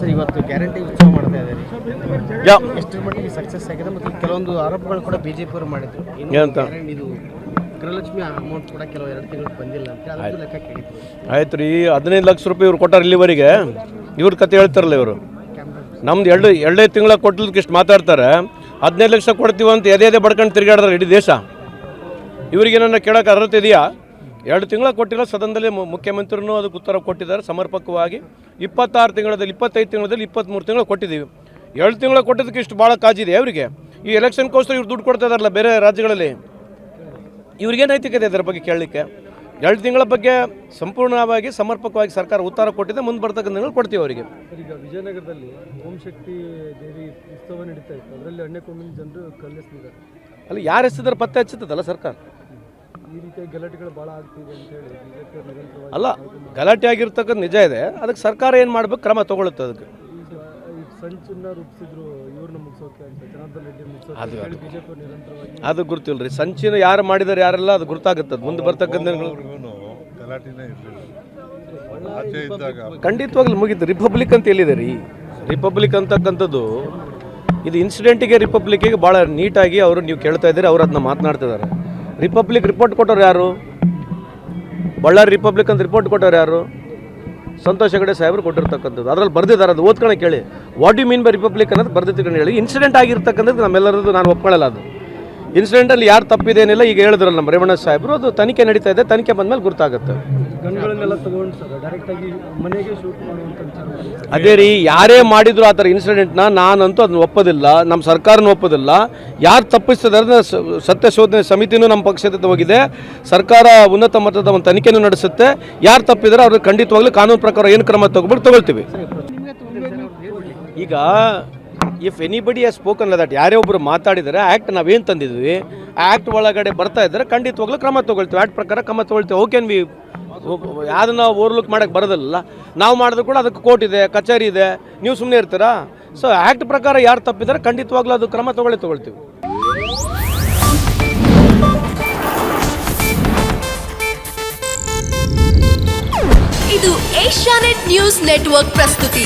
Sir ಇವತ್ತು guarantee ಉತ್ಸವ ಮಾಡ್ತಾ ಇದ್ದಾರೆ. ಎಷ್ಟರ ಮಟ್ಟಿಗೆ ಸಕ್ಸಸ್ ಆಗಿದೆ ಮತ್ತು ಕೆಲವೊಂದು ಆರೋಪಗಳು ಕೂಡ ಬಿಜೆಪಿ ಅವರು ಮಾಡಿದ್ರು. ಏನಂತ? ಇದು ಗೃಹಲಕ್ಷ್ಮಿ ಅಮೌಂಟ್ ಕೂಡ ಕೆಲವು ಎರಡು ತಿಂಗಳು ಬಂದಿಲ್ಲ ಅಂತ ಅದಕ್ಕೆ ಲೆಕ್ಕ ಆಯ್ತು ರೀ ಹದಿನೈದು ಲಕ್ಷ ರೂಪಾಯಿ ಇವ್ರು ಕೊಟ್ಟಾರ ಇಲ್ಲಿವರೆಗೆ. ಇವ್ರ ಕತೆ ಹೇಳ್ತಾರಲ್ಲ ಇವರು. ನಮ್ದು ಎರಡು ಎರಡೇ ತಿಂಗಳ ಕೊಟ್ಟಲಿಕ್ಕೆ ಇಷ್ಟು ಮಾತಾಡ್ತಾರೆ. ಹದಿನೈದು ಲಕ್ಷ ಕೊಡ್ತೀವಿ ಅಂತ ಎದೆ ಎದೆ ಬಡ್ಕೊಂಡು ತಿರುಗಾಡಿದ್ರೆ ಇಡೀ ದೇಶ. ಇವರಿಗೆ ಏನನ್ನ ಕೇಳೋಕೆ ಅರ್ಹತೆ ಇದೆಯಾ? ಎರಡು ತಿಂಗಳ ಕೊಟ್ಟಿಲ್ಲ ಸದನದಲ್ಲಿ ಮುಖ್ಯಮಂತ್ರಿನೂ ಅದಕ್ಕೆ ಉತ್ತರ ಕೊಟ್ಟಿದ್ದಾರೆ ಸಮರ್ಪಕವಾಗಿ. ಇಪ್ಪತ್ತಾರು ತಿಂಗಳಲ್ಲಿ ಇಪ್ಪತ್ತೈದು ತಿಂಗಳಲ್ಲಿ ಇಪ್ಪತ್ತ್ಮೂರು ತಿಂಗಳು ಕೊಟ್ಟಿದ್ದೀವಿ. ಎರಡು ತಿಂಗಳ ಕೊಟ್ಟಿದ್ದಕ್ಕೆ ಇಷ್ಟು ಭಾಳ ಕಾಜಿದೆ ಅವರಿಗೆ ಈ ಎಲೆಕ್ಷನ್ಗೋಸ್ಕರ ಇವ್ರು ದುಡ್ಡು ಕೊಡ್ತಾ ಇದಾರಲ್ಲ ಬೇರೆ ರಾಜ್ಯಗಳಲ್ಲಿ. ಇವ್ರಿಗೆ ನೈತಿಕತೆ ಇದೆ ಇದರ ಬಗ್ಗೆ ಕೇಳಲಿಕ್ಕೆ? ಎರಡು ತಿಂಗಳ ಬಗ್ಗೆ ಸಂಪೂರ್ಣವಾಗಿ ಸಮರ್ಪಕವಾಗಿ ಸರ್ಕಾರ ಉತ್ತರ ಕೊಟ್ಟಿದೆ ಮುಂದೆ ಬರ್ತಕ್ಕಂಥ ಕೊಡ್ತೀವಿ ಅವರಿಗೆ. ಈಗ ವಿಜಯನಗರದಲ್ಲಿ ಓಂ ಶಕ್ತಿ ದೇವಿ ಉತ್ಸವ ನಡೀತಾ ಇತ್ತು. ಅದರಲ್ಲಿ ಅಣ್ಣೆ ಜನರು ಕಲ್ಲಿಸ್ತಿದ್ದಾರೆ ಅಲ್ಲಿ ಯಾರು ಎಸ್ತಿದ್ದಾರೆ ಪತ್ತೆ ಹಚ್ಚುತ್ತದಲ್ಲ ಸರ್ಕಾರ? ಅಲ್ಲ ಗಲಾಟೆ ಆಗಿರ್ತಕ್ಕಂಥ ನಿಜ ಇದೆ. ಅದಕ್ಕೆ ಸರ್ಕಾರ ಏನು ಮಾಡ್ಬೇಕು? ಕ್ರಮ ತಗೊಳುತ್ತೆ ಅದಕ್ಕೆ. ಈಗ ರೂಪಿಸಿದ್ರು ಇವ್ರನ್ನ ಮುಗಿಸೋಕೆ ಅಂತ ಜನಾರ್ದನ್ ಮುಗಿಸೋಕೆ ಅದು- ಅಂತ ಬಿಜೆಪಿ ನಿರಂತರವಾಗಿ ಅದು ಗುರುತಿಲ್ಲ ರೀ ಸಂಚಿನ ಯಾರು ಮಾಡಿದಾರೆ ಯಾರೆಲ್ಲ ಅದು ಗುರ್ತಾಗುತ್ತೆ. ಅದು ಮುಂದೆ ಬರ್ತಕ್ಕಂಥ ಖಂಡಿತವಾಗ್ಲೂ ಮುಗೀತು. ರಿಪಬ್ಲಿಕ್ ಅಂತ ಎಲ್ಲಿದೆ ರೀ? ರಿಪಬ್ಲಿಕ್ ಅಂತಕ್ಕಂಥದ್ದು ಇದು ಇನ್ಸಿಡೆಂಟಿಗೆ ರಿಪಬ್ಲಿಕ್ಕಿಗೆ ಭಾಳ ನೀಟಾಗಿ ಅವರು ನೀವು ಕೇಳ್ತಾ ಇದ್ದೀರಿ ಅವ್ರು ಅದನ್ನ ಮಾತನಾಡ್ತಿದ್ದಾರೆ. ರಿಪಬ್ಲಿಕ್ ರಿಪೋರ್ಟ್ ಕೊಟ್ಟವ್ರು ಯಾರು? ಬಳ್ಳಾರಿ ರಿಪಬ್ಲಿಕ್ ಅಂತ ರಿಪೋರ್ಟ್ ಕೊಟ್ಟವ್ರು ಯಾರು? ಸಂತೋಷ್ ಹೆಗಡೆ ಸಾಹೇಬರು ಕೊಟ್ಟಿರ್ತಕ್ಕಂಥದ್ದು. ಅದರಲ್ಲಿ ಬರ್ದಿದ್ದಾರೆ ಅದು, ಓದ್ಕೊಳ್ಳೋಕೆ ಕೇಳಿ what you mean by republic ಅನ್ನೋದು ಬರ್ದಿಟ್ಕೊಂಡು ಹೇಳಿ. ಇನ್ಸಿಡೆಂಟ್ ಆಗಿರ್ತಕ್ಕಂಥದ್ದು ನಮ್ಮೆಲ್ಲರದ್ದು, ನಾನು ಒಪ್ಕೊಳ್ಳಲ್ಲ ಅದು. ಇನ್ಸಿಡೆಂಟಲ್ಲಿ ಯಾರು ತಪ್ಪಿದೇನಿಲ್ಲ ಈಗ ಹೇಳಿದ್ರಲ್ಲ ನಮ್ಮ ರೇವಣ್ಣ ಸಾಹೇಬರು ಅದು ತನಿಖೆ ನಡೀತಾ ಇದೆ ತನಿಖೆ ಬಂದಮೇಲೆ ಗೊತ್ತಾಗುತ್ತೆ. ಅದೇ ರೀ ಯಾರೇ ಮಾಡಿದ್ರು ಆ ಥರ ಇನ್ಸಿಡೆಂಟ್ನ ನಾನಂತೂ ಅದನ್ನ ಒಪ್ಪೋದಿಲ್ಲ ನಮ್ಮ ಸರ್ಕಾರನೂ ಒಪ್ಪೋದಿಲ್ಲ. ಯಾರು ಸ- ಸತ್ಯ ಶೋಧನೆ ಸಮಿತಿನೂ ನಮ್ಮ ಪಕ್ಷದ ಹೋಗಿದೆ. ಸರ್ಕಾರ ಉನ್ನತ ಮಟ್ಟದ ಒಂದು ತನಿಖೆನೂ ನಡೆಸುತ್ತೆ. ಯಾರು ತಪ್ಪಿದ್ರೆ ಅವ್ರಿಗೆ ಖಂಡಿತವಾಗ್ಲೂ ಕಾನೂನು ಪ್ರಕಾರ ಏನು ಕ್ರಮ ತಗೊಬಿಟ್ಟು ತಗೊಳ್ತೀವಿ. ಈಗ if anybody has spoken that ಯಾರೇ ಒಬ್ಬರು ಮಾತಾಡಿದರೆ ಆ್ಯಕ್ಟ್ ನಾವೇನು ತಂದಿದ್ವಿ? ಆ್ಯಕ್ಟ್ ಒಳಗಡೆ ಬರ್ತಾ ಇದ್ದರೆ ಖಂಡಿತವಾಗ್ಲೂ ಕ್ರಮ ತೊಗೊಳ್ತೀವಿ. ಆ್ಯಕ್ಟ್ ಪ್ರಕಾರ ಕ್ರಮ ತಗೊಳ್ತೀವಿ. ಓಕೆ ವಿ ಯಾವ್ದನ್ನ ಓವರ್ಲುಕ್ ಮಾಡೋಕ್ಕೆ ಬರೋದಿಲ್ಲ ನಾವು ಮಾಡಿದ್ರು ಕೂಡ ಅದಕ್ಕೆ ಕೋರ್ಟ್ ಇದೆ, ಕಚೇರಿ ಇದೆ. ನೀವು ಸುಮ್ಮನೆ ಇರ್ತೀರಾ? ಸೊ ಆ್ಯಕ್ಟ್ ಪ್ರಕಾರ ಯಾರು ತಪ್ಪಿದ್ದಾರೆ ಖಂಡಿತವಾಗ್ಲೂ ಅದು ಕ್ರಮ ತೊಗೊಳ್ಳಿ ತೊಗೊಳ್ತೀವಿ. ಇದು ಏಷ್ಯಾನೆಟ್ ನ್ಯೂಸ್ ನೆಟ್ವರ್ಕ್ ಪ್ರಸ್ತುತಿ.